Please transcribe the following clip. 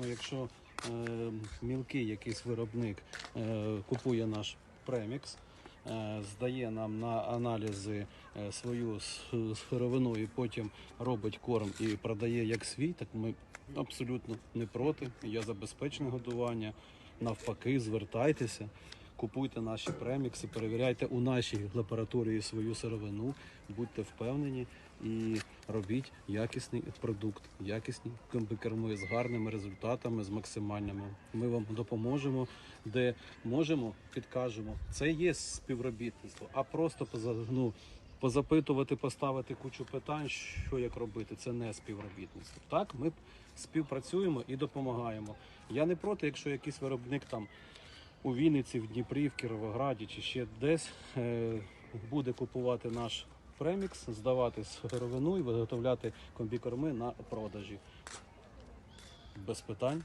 ну, якщо е, мілкий якийсь виробник е, купує наш премікс, е, здає нам на аналізи е, свою сировину і потім робить корм і продає як свій, так ми абсолютно не проти. Я забезпечене годування. Навпаки, звертайтеся. Купуйте наші премікси, перевіряйте у нашій лабораторії свою сировину, будьте впевнені і робіть якісний продукт, якісні комбікерми з гарними результатами, з максимальними. Ми вам допоможемо, де можемо, підкажемо. Це є співробітництво, а просто ну, позапитувати, поставити кучу питань, що як робити, це не співробітництво. Так, ми співпрацюємо і допомагаємо. Я не проти, якщо якийсь виробник там у Вінниці, в Дніпрі, в Кіровограді чи ще десь е, буде купувати наш премікс, здавати сировину і виготовляти комбікорми на продажі. Без питань